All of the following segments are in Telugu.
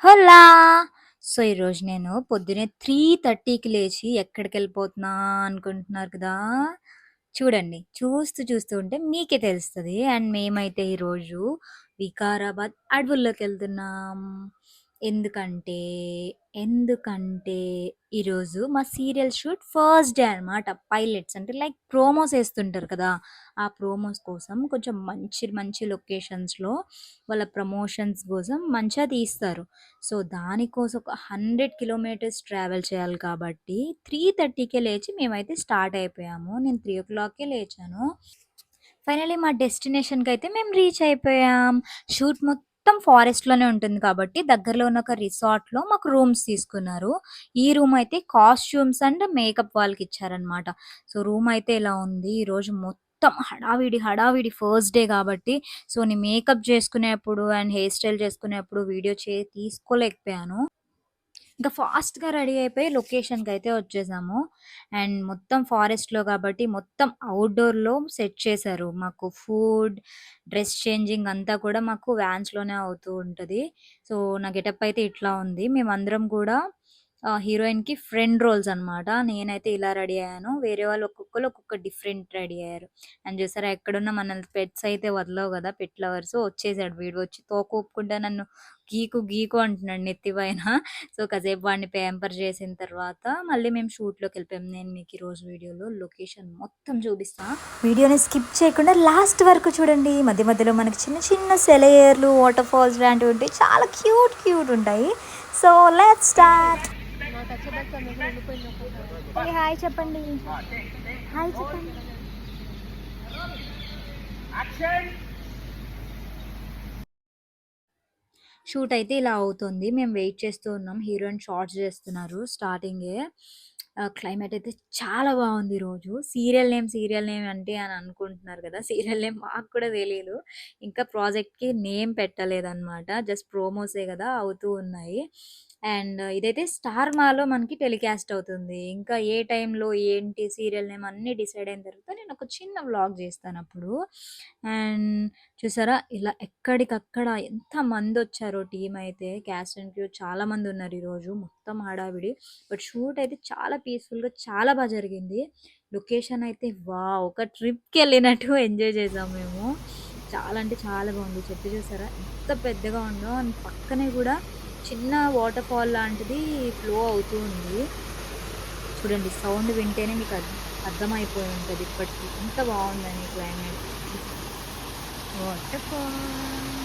హలా సో, ఈరోజు నేను పొద్దున్నే 3:30కి లేచి ఎక్కడికి వెళ్ళిపోతున్నా అనుకుంటున్నారు కదా! చూడండి. చూస్తూ చూస్తూ ఉంటే మీకే తెలుస్తుంది అండ్ మేమైతే ఈరోజు వికారాబాద్ అడవుల్లోకి వెళ్తున్నాం ఎందుకంటే, ఎందుకంటే ఈరోజు మా సీరియల్ షూట్ ఫస్ట్ డే అనమాట. పైలట్స్ అంటే లైక్ ప్రోమోస్ వేస్తుంటారు కదా! ఆ ప్రోమోస్ కోసం కొంచెం మంచి మంచి లొకేషన్స్‌లో వాళ్ళ ప్రమోషన్స్ కోసం మంచిగా తీస్తారు. సో, దానికోసం ఒక 100 కిలోమీటర్స్ ట్రావెల్ చేయాలి కాబట్టి 3:30కే లేచి మేమైతే స్టార్ట్ అయిపోయాము. నేను 3:00కే లేచాను. ఫైనల్లీ మా డెస్టినేషన్కి అయితే మేము రీచ్ అయిపోయాం. షూట్ మొత్తం మొత్తం ఫారెస్ట్‌లోనే ఉంటుంది కాబట్టి దగ్గరలో ఉన్న ఒక రిసార్ట్‌లో మాకు రూమ్స్ తీసుకున్నారు. ఈ రూమ్ అయితే కాస్ట్యూమ్స్ అండ్ మేకప్ వాళ్ళకి ఇచ్చారనమాట సో, రూమ్ అయితే ఇలా ఉంది. ఈరోజు మొత్తం హడావిడి, హడావిడి ఫస్ట్ డే కాబట్టి సో, నేను మేకప్ చేసుకునేప్పుడు అండ్ హెయిర్ స్టైల్ చేసుకునేప్పుడు వీడియో చే తీసుకోలేకపోయాను. ఇంకా ఫాస్ట్‌గా రెడీ అయిపోయి లొకేషన్కి అయితే వచ్చేసాము. అండ్ మొత్తం ఫారెస్ట్‌లో కాబట్టి మొత్తం అవుట్డోర్లో సెట్ చేశారు. మాకు ఫుడ్, డ్రెస్ చేంజింగ్ అంతా కూడా మాకు వ్యాన్స్‌లోనే అవుతూ ఉంటుంది సో, నా గెటప్ అయితే ఇట్లా ఉంది. మేమందరం కూడా హీరోయిన్‌కి ఫ్రెండ్ రోల్స్ అనమాట. నేనైతే ఇలా రెడీ అయ్యాను. వేరే వాళ్ళు ఒక్కొక్కరు ఒక్కొక్క డిఫరెంట్ రెడీ అయ్యారు. అండ్ చూసారా ఎక్కడున్న మన పెట్స్ అయితే వదలవు కదా! పెట్ లవర్స్ వచ్చేసాడు వీడు వచ్చి తోక ఊపుకుంటా నన్ను గీకు గీకు అంటున్నాడు నెత్తి పైన. సో, కాసేపు వాడిని ప్యాంపర్ చేసిన తర్వాత మళ్ళీ మేము షూట్లోకి వెళ్ళిపోయాం నేను మీకు ఈరోజు వీడియోలో లొకేషన్ మొత్తం చూపిస్తా. వీడియోని స్కిప్ చేయకుండా లాస్ట్ వరకు చూడండి. మధ్య మధ్యలో మనకి చిన్న చిన్న సెలయర్లు వాటర్ ఫాల్స్ లాంటివి ఉంటాయి. చాలా క్యూట్ క్యూట్ ఉంటాయి. So, let's start. హాయ్ చెప్పండి. హాయ్ చెప్పండి. షూట్ అయితే ఇలా అవుతుంది. మేము వెయిట్ చేస్తూ ఉన్నాం. హీరోయిన్ షార్ట్స్ చేస్తున్నారు స్టార్టింగే. క్లైమేట్ అయితే చాలా బాగుంది ఈరోజు. సీరియల్ నేమ్, సీరియల్ నేమ్ అంటే అని అనుకుంటున్నారు కదా! సీరియల్ నేమ్ మాకు కూడా తెలియదు ఇంకా ప్రాజెక్ట్‌కి నేమ్ పెట్టలేదన్నమాట. జస్ట్ ప్రోమోసే కదా! అవుతూ ఉన్నాయి. అండ్ ఇదైతే స్టార్ మాలో మనకి టెలికాస్ట్ అవుతుంది. ఇంకా ఏ టైంలో ఏంటి సీరియల్ నేమ్ అన్నీ డిసైడ్ అయిన తర్వాత నేను ఒక చిన్న వ్లాగ్ చేస్తాను అప్పుడు అండ్ చూసారా ఇలా ఎక్కడికక్కడ ఎంతమందొచ్చారో టీం అయితే క్యాస్ట్ అండ్ క్రూ చాలామంది ఉన్నారు ఈరోజు. మొత్తం హడావిడి. బట్ షూట్ అయితే చాలా పీస్‌ఫుల్‌గా చాలా బాగా జరిగింది. లొకేషన్ అయితే వావ్! ఒక ట్రిప్‌కెళ్ళినట్టు ఎంజాయ్ చేసాం మేము. చాలా అంటే చాలా బాగుంది. చెట్టు చూసారా ఎంత పెద్దగా ఉందో అండ్ పక్కనే కూడా చిన్న వాటర్ ఫాల్ లాంటిది ఫ్లో అవుతూ ఉంది. చూడండి సౌండ్ వింటేనే మీకు అర్థం అర్థమైపోయి ఉంటుంది ఇప్పటికి. ఎంత బాగుందని క్లైమేట్. Water fall.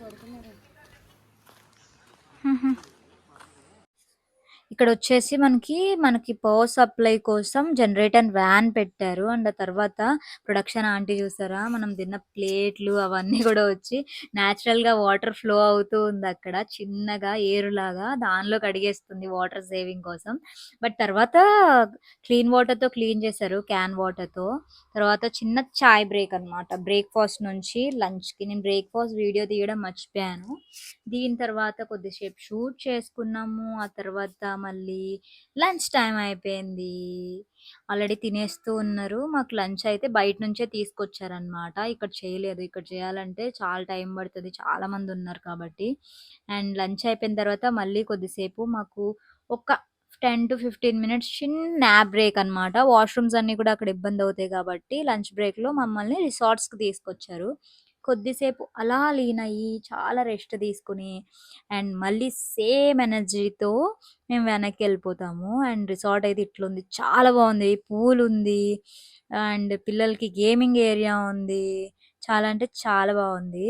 పడుకున్నారు ఇక్కడ వచ్చేసి మనకి, మనకి పవర్ సప్లై కోసం జనరేటర్ వ్యాన్ పెట్టారు. అండ్ ఆ తర్వాత ప్రొడక్షన్ ఆంటీ చూసారా మనం తిన్న ప్లేట్లు అవన్నీ కూడా వచ్చి నేచురల్‌గా వాటర్ ఫ్లో అవుతూ అక్కడ చిన్నగా ఏరులాగా దానిలో కడిగేస్తుంది వాటర్ సేవింగ్ కోసం. బట్ తర్వాత క్లీన్ వాటర్‌తో క్లీన్ చేశారు క్యాన్ వాటర్‌తో. తర్వాత చిన్న చాయ్ బ్రేక్ అనమాట. బ్రేక్‌ఫాస్ట్ నుంచి లంచ్‌కి. నేను బ్రేక్‌ఫాస్ట్ వీడియో తీయడం మర్చిపోయాను. దీని తర్వాత కొద్దిసేపు షూట్ చేసుకున్నాము. ఆ తర్వాత మళ్ళీ లంచ్ టైం అయిపోయింది. ఆల్రెడీ తినేస్తూ ఉన్నారు. మాకు లంచ్ అయితే బయట నుంచే తీసుకొచ్చారనమాట. ఇక్కడ చేయలేదు. ఇక్కడ చేయాలంటే చాలా టైం పడుతుంది చాలామంది ఉన్నారు కాబట్టి. అండ్ లంచ్ అయిపోయిన తర్వాత మళ్ళీ కొద్దిసేపు మాకు ఒక 10-15 మినిట్స్ చిన్న న్యాప్ బ్రేక్ అనమాట. వాష్‌రూమ్స్ అన్నీ కూడా అక్కడ ఇబ్బంది అవుతాయి కాబట్టి లంచ్ బ్రేక్‌లో మమ్మల్ని రిసార్ట్స్‌కి తీసుకొచ్చారు. కొద్దిసేపు అలా లీన్ అయ్యి చాలా రెస్ట్ తీసుకొని అండ్ మళ్ళీ సేమ్ ఎనర్జీతో మేము వెనక్కి వెళ్ళిపోతాము అండ్ రిసార్ట్ అయితే ఇట్లుంది. చాలా బాగుంది. పూల్ ఉంది. అండ్ పిల్లలకి గేమింగ్ ఏరియా ఉంది. చాలా అంటే చాలా బాగుంది.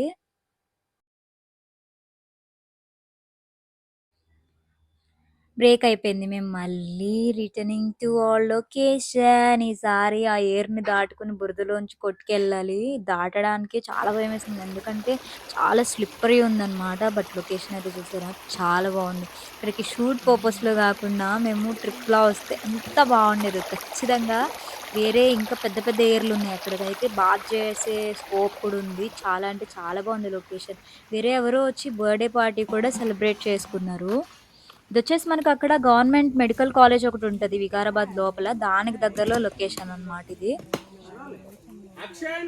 బ్రేక్ అయిపోయింది. మేము మళ్ళీ రిటర్నింగ్ టు ఆల్ లొకేషన్. ఈసారి ఆ ఎయిర్‌ని దాటుకొని బురదలోంచి కొట్టుకెళ్ళాలి. దాటడానికి చాలా భయమేసింది. ఎందుకంటే చాలా స్లిప్పరీ ఉందన్నమాట. బట్ లొకేషన్ అయితే చూసారా చాలా బాగుంది. ఇక్కడికి షూట్ పర్పస్‌లో కాకుండా మేము ట్రిప్‌లా వస్తే ఎంత బాగుండేది ఖచ్చితంగా వేరే ఇంకా పెద్ద పెద్ద ఎయిర్‌లు ఉన్నాయి. అక్కడికైతే బాత్ చేసే స్కోప్ కూడా ఉంది. చాలా అంటే చాలా బాగుంది లొకేషన్. వేరే ఎవరో వచ్చి బర్త్‌డే పార్టీ కూడా సెలబ్రేట్ చేసుకున్నారు. ఇదొచ్చేసి మనకు అక్కడ గవర్నమెంట్ మెడికల్ కాలేజ్ ఒకటి ఉంటుంది వికారాబాద్ లోపల. దానికి దగ్గరలో లొకేషన్ అన్నమాట ఇది.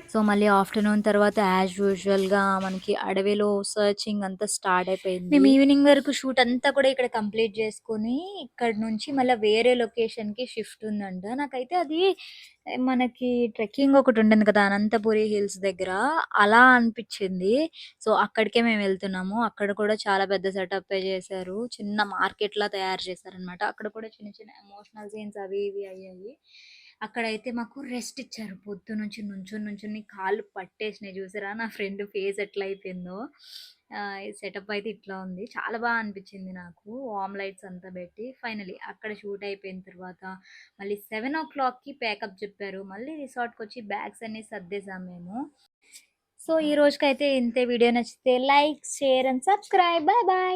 సో, మళ్ళీ ఆఫ్టర్‌నూన్ తర్వాత యాజ్ యూజువల్‌గా మనకి అడవిలో సర్చింగ్ అంతా స్టార్ట్ అయిపోయింది. మేము ఈవినింగ్ వరకు షూట్ అంతా కూడా ఇక్కడ కంప్లీట్ చేసుకొని, ఇక్కడి నుంచి మళ్ళా వేరే లొకేషన్‌కి షిఫ్ట్ ఉందంట. నాకైతే అది మనకి ట్రెక్కింగ్ ఒకటి ఉంటుంది కదా! అనంతపురి హిల్స్ దగ్గర అలా అనిపిచ్చింది. సో, అక్కడికే మేము వెళ్తున్నాము. అక్కడ కూడా చాలా పెద్ద సెటప్పే చేశారు. చిన్న మార్కెట్‌లా తయారు చేశారన్నమాట. అక్కడ కూడా చిన్న చిన్న ఎమోషనల్ సీన్స్ అవి ఇవి అయ్యాయి. అక్కడైతే మాకు రెస్ట్ ఇచ్చారు. పొద్దునుంచి నుంచుని నుంచొని కాళ్ళు పట్టేసినాయి చూసారా? నా ఫ్రెండ్ ఫేస్ ఎట్లా అయిపోయిందో. సెటప్ అయితే ఇట్లా ఉంది. చాలా బాగా అనిపించింది నాకు. వామ్ లైట్స్ అంతా పెట్టి ఫైనలీ అక్కడ షూట్ అయిపోయిన తర్వాత మళ్ళీ 7:00కి ప్యాకప్ చెప్పారు. మళ్ళీ రిసార్ట్కి వచ్చి బ్యాగ్స్ అన్నీ సర్దేసాం మేము. సో, ఈ రోజుకైతే ఇంతే. వీడియో నచ్చితే like, share and subscribe. Bye bye.